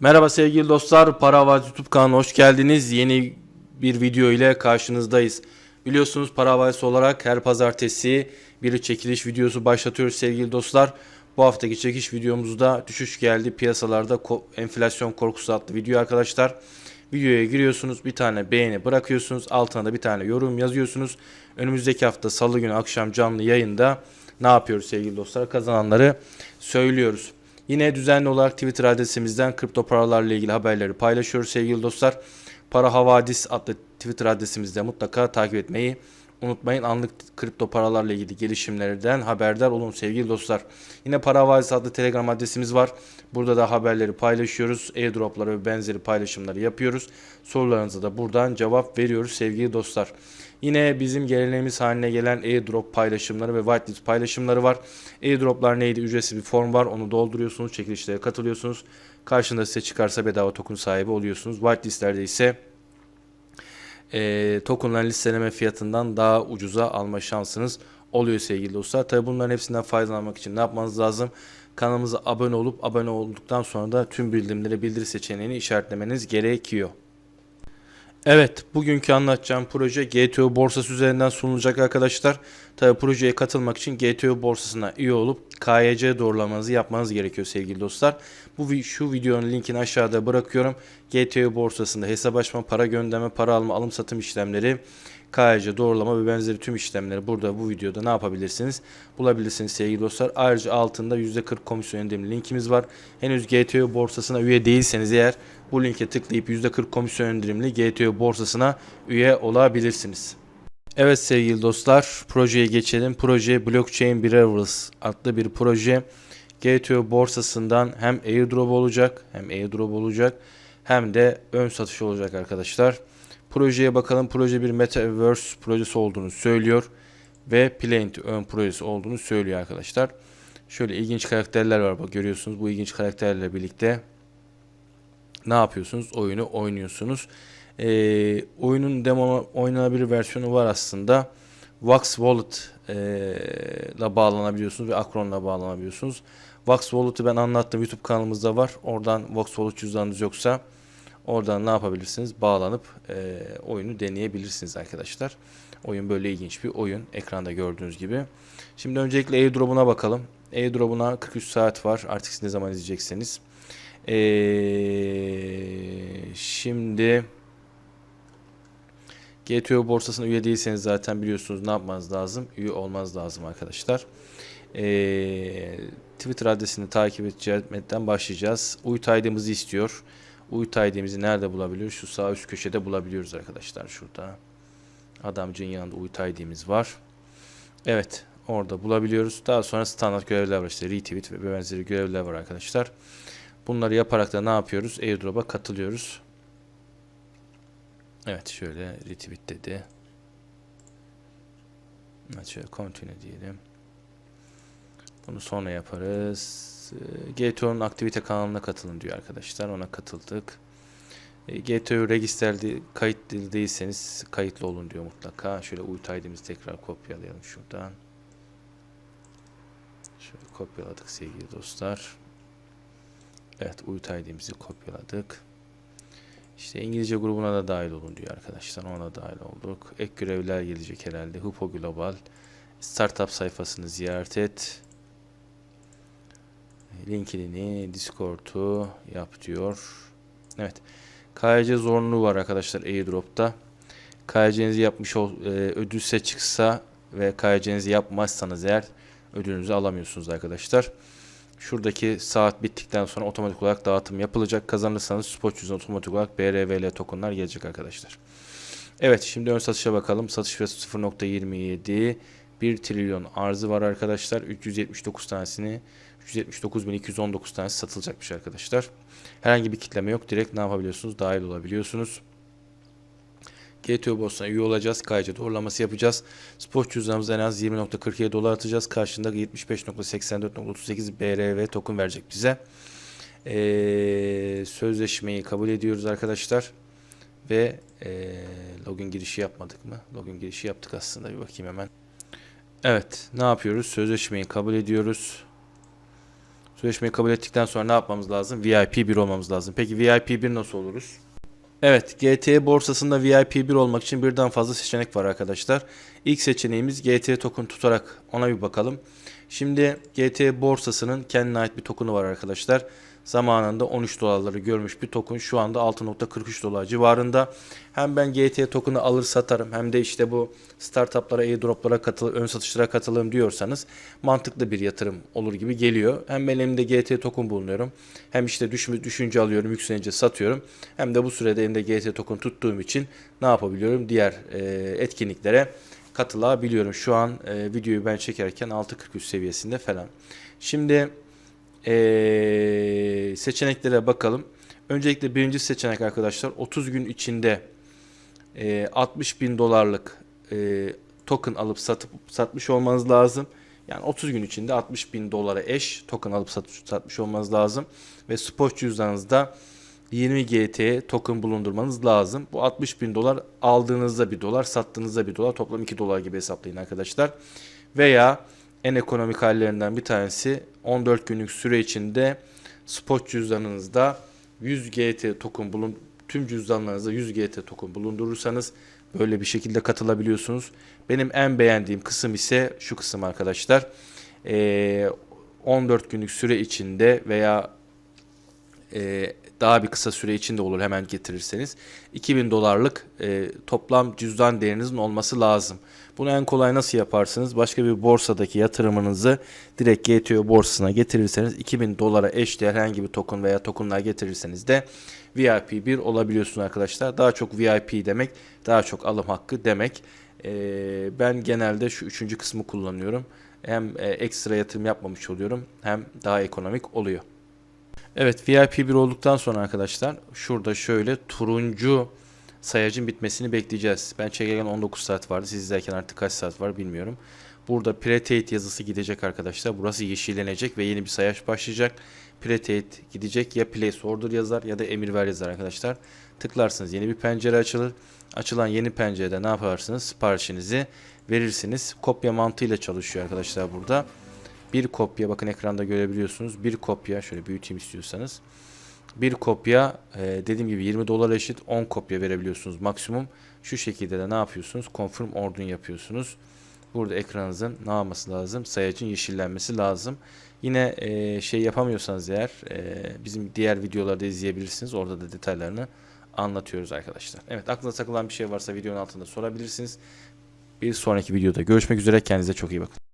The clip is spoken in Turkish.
Merhaba sevgili dostlar, Para Havacı YouTube kanalına hoş geldiniz. Yeni bir video ile karşınızdayız. Biliyorsunuz Para Havacısı olarak her pazartesi bir çekiliş videosu başlatıyoruz sevgili dostlar. Bu haftaki çekiş videomuzda düşüş geldi piyasalarda enflasyon korkusu adlı video arkadaşlar. Videoya giriyorsunuz, bir tane beğeni bırakıyorsunuz, altına da bir tane yorum yazıyorsunuz. Önümüzdeki hafta salı günü akşam canlı yayında ne yapıyoruz sevgili dostlar? Kazananları söylüyoruz. Yine düzenli olarak Twitter adresimizden kripto paralarla ilgili haberleri paylaşıyoruz sevgili dostlar. Para Havadis adlı Twitter adresimizde mutlaka takip etmeyi unutmayın. Anlık kripto paralarla ilgili gelişimlerden haberdar olun sevgili dostlar. Yine Para Havadis adlı Telegram adresimiz var. Burada da haberleri paylaşıyoruz. Airdropları ve benzeri paylaşımları yapıyoruz. Sorularınıza da buradan cevap veriyoruz sevgili dostlar. Yine bizim geleneğimiz haline gelen airdrop paylaşımları ve whitelist paylaşımları var. Airdroplar neydi? Ücretsiz bir form var. Onu dolduruyorsunuz. Çekilişlere katılıyorsunuz. Karşında size çıkarsa bedava token sahibi oluyorsunuz. Whitelistlerde ise e, tokenların listeleme fiyatından daha ucuza alma şansınız oluyor sevgili dostlar. Tabi bunların hepsinden faydalanmak için ne yapmanız lazım? Kanalımıza abone olup abone olduktan sonra da tüm bildirimleri bildiri seçeneğini işaretlemeniz gerekiyor. Evet, bugünkü anlatacağım proje GTO borsası üzerinden sunulacak arkadaşlar. Tabi projeye katılmak için GTO borsasına üye olup KYC doğrulamanızı yapmanız gerekiyor sevgili dostlar. Bu şu videonun linkini aşağıda bırakıyorum. GTO borsasında hesap açma, para gönderme, para alma, alım satım işlemleri, KYC doğrulama ve benzeri tüm işlemleri burada bu videoda ne yapabilirsiniz? Bulabilirsiniz sevgili dostlar. Ayrıca altında %40 komisyon indirimli linkimiz var. Henüz GTO borsasına üye değilseniz eğer bu linke tıklayıp %40 komisyon indirimli GTO borsasına üye olabilirsiniz. Evet sevgili dostlar projeye geçelim. Proje Blockchain Behaviors adlı bir proje. GTO borsasından hem airdrop olacak hem airdrop olacak hem de ön satış olacak arkadaşlar. Projeye bakalım. Proje bir Metaverse projesi olduğunu söylüyor ve Plenty ön projesi olduğunu söylüyor arkadaşlar. Şöyle ilginç karakterler var bak görüyorsunuz. Bu ilginç karakterlerle birlikte ne yapıyorsunuz? Oyunu oynuyorsunuz. Ee, oyunun demo oynanabilir versiyonu var aslında. Wax Wallet e, ile bağlanabiliyorsunuz ve Akron'la bağlanabiliyorsunuz. Wax Wallet'ı ben anlattım YouTube kanalımızda var. Oradan Wax Wallet cüzdanınız yoksa oradan ne yapabilirsiniz? Bağlanıp e, oyunu deneyebilirsiniz arkadaşlar. Oyun böyle ilginç bir oyun. Ekranda gördüğünüz gibi. Şimdi öncelikle airdrop'una bakalım. Airdrop'una 43 saat var. Artık siz ne zaman izleyecekseniz. Ee, şimdi GTO borsasına üye değilseniz zaten biliyorsunuz ne yapmanız lazım? Üye olmanız lazım arkadaşlar. Ee, Twitter adresini takip etmekten başlayacağız. UYT ID'mizi istiyor. ID'mizi nerede bulabiliyoruz? Şu sağ üst köşede bulabiliyoruz arkadaşlar şurada. Adamcığın yanında ID'miz var. Evet orada bulabiliyoruz. Daha sonra standart görevler var işte retweet ve benzeri görevler var arkadaşlar. Bunları yaparak da ne yapıyoruz? Airdrop'a katılıyoruz. Evet şöyle retweet dedi. Evet şöyle continue diyelim. Bunu sonra yaparız. Ee, GTO'nun aktivite kanalına katılın diyor arkadaşlar. Ona katıldık. E, GTO registerli kayıtlı değilseniz kayıtlı olun diyor mutlaka. Şöyle UIT ID'mizi tekrar kopyalayalım şuradan. Şöyle kopyaladık sevgili dostlar. Evet UIT ID'mizi kopyaladık. İşte İngilizce grubuna da dahil olun diyor arkadaşlar. Ona da dahil olduk. Ek görevler gelecek herhalde. Hupo Global. Startup sayfasını ziyaret et. Linkini, Discord'u yap diyor. Evet. KYC zorunluluğu var arkadaşlar airdrop'ta. KYC'nizi yapmış ol, e, ödülse çıksa ve KYC'nizi yapmazsanız eğer ödülünüzü alamıyorsunuz arkadaşlar. Şuradaki saat bittikten sonra otomatik olarak dağıtım yapılacak. Kazanırsanız spot cüzdan otomatik olarak BRVL tokenlar gelecek arkadaşlar. Evet şimdi ön satışa bakalım. Satış fiyatı 0.27 1 trilyon arzı var arkadaşlar. 379 tanesini 379.219 tanesi satılacakmış arkadaşlar. Herhangi bir kitleme yok. Direkt ne yapabiliyorsunuz? Dahil olabiliyorsunuz. GTO borsasına üye olacağız. KYC doğrulaması yapacağız. Spot cüzdanımıza en az 20.47 dolar atacağız. Karşında 75.84.38 BRV token verecek bize. Ee, sözleşmeyi kabul ediyoruz arkadaşlar. Ve e, login girişi yapmadık mı? Login girişi yaptık aslında. Bir bakayım hemen. Evet. Ne yapıyoruz? Sözleşmeyi kabul ediyoruz. Sözleşmeyi kabul ettikten sonra ne yapmamız lazım? VIP 1 olmamız lazım. Peki VIP 1 nasıl oluruz? Evet, GT borsasında VIP 1 olmak için birden fazla seçenek var arkadaşlar. İlk seçeneğimiz GT token tutarak ona bir bakalım. Şimdi GT borsasının kendine ait bir token'ı var arkadaşlar. Zamanında 13 dolarları görmüş bir token şu anda 6.43 dolar civarında. Hem ben GT token'ı alır satarım hem de işte bu startuplara, airdroplara katıl, ön satışlara katılım diyorsanız mantıklı bir yatırım olur gibi geliyor. Hem ben elimde GT token bulunuyorum. Hem işte düşme, düşünce alıyorum, yükselince satıyorum. Hem de bu sürede elimde GT token tuttuğum için ne yapabiliyorum? Diğer e, etkinliklere katılabiliyorum. Şu an e, videoyu ben çekerken 6.43 seviyesinde falan. Şimdi e, seçeneklere bakalım. Öncelikle birinci seçenek arkadaşlar 30 gün içinde e, 60 bin dolarlık e, token alıp satıp satmış olmanız lazım. Yani 30 gün içinde 60 bin dolara eş token alıp sat, satmış olmanız lazım. Ve spot cüzdanınızda 20 GT token bulundurmanız lazım. Bu 60 bin dolar aldığınızda 1 dolar, sattığınızda 1 dolar, toplam 2 dolar gibi hesaplayın arkadaşlar. Veya en ekonomik hallerinden bir tanesi 14 günlük süre içinde spot cüzdanınızda 100 GT token bulun tüm cüzdanlarınızda 100 GT token bulundurursanız böyle bir şekilde katılabiliyorsunuz. Benim en beğendiğim kısım ise şu kısım arkadaşlar. Ee, 14 günlük süre içinde veya e, daha bir kısa süre içinde olur hemen getirirseniz 2000 dolarlık e, toplam cüzdan değerinizin olması lazım. Bunu en kolay nasıl yaparsınız? Başka bir borsadaki yatırımınızı direkt GTO borsasına getirirseniz 2000 dolara eşdeğer herhangi bir token veya tokenlar getirirseniz de VIP 1 olabiliyorsunuz arkadaşlar. Daha çok VIP demek daha çok alım hakkı demek. E, ben genelde şu üçüncü kısmı kullanıyorum. Hem e, ekstra yatırım yapmamış oluyorum hem daha ekonomik oluyor. Evet VIP 1 olduktan sonra arkadaşlar şurada şöyle turuncu sayacın bitmesini bekleyeceğiz. Ben çekerken 19 saat vardı. Siz izlerken artık kaç saat var bilmiyorum. Burada Pretate yazısı gidecek arkadaşlar. Burası yeşillenecek ve yeni bir sayaç başlayacak. Pretate gidecek ya place order yazar ya da emir ver yazar arkadaşlar. Tıklarsınız yeni bir pencere açılır. Açılan yeni pencerede ne yaparsınız? Siparişinizi verirsiniz. Kopya mantığıyla çalışıyor arkadaşlar burada. Bir kopya bakın ekranda görebiliyorsunuz. Bir kopya şöyle büyüteyim istiyorsanız. Bir kopya e, dediğim gibi 20 dolar eşit 10 kopya verebiliyorsunuz maksimum. Şu şekilde de ne yapıyorsunuz? Confirm ordun yapıyorsunuz. Burada ekranınızın ne yapması lazım? Sayacın yeşillenmesi lazım. Yine e, şey yapamıyorsanız eğer e, bizim diğer videolarda izleyebilirsiniz. Orada da detaylarını anlatıyoruz arkadaşlar. Evet aklınıza takılan bir şey varsa videonun altında sorabilirsiniz. Bir sonraki videoda görüşmek üzere. Kendinize çok iyi bakın.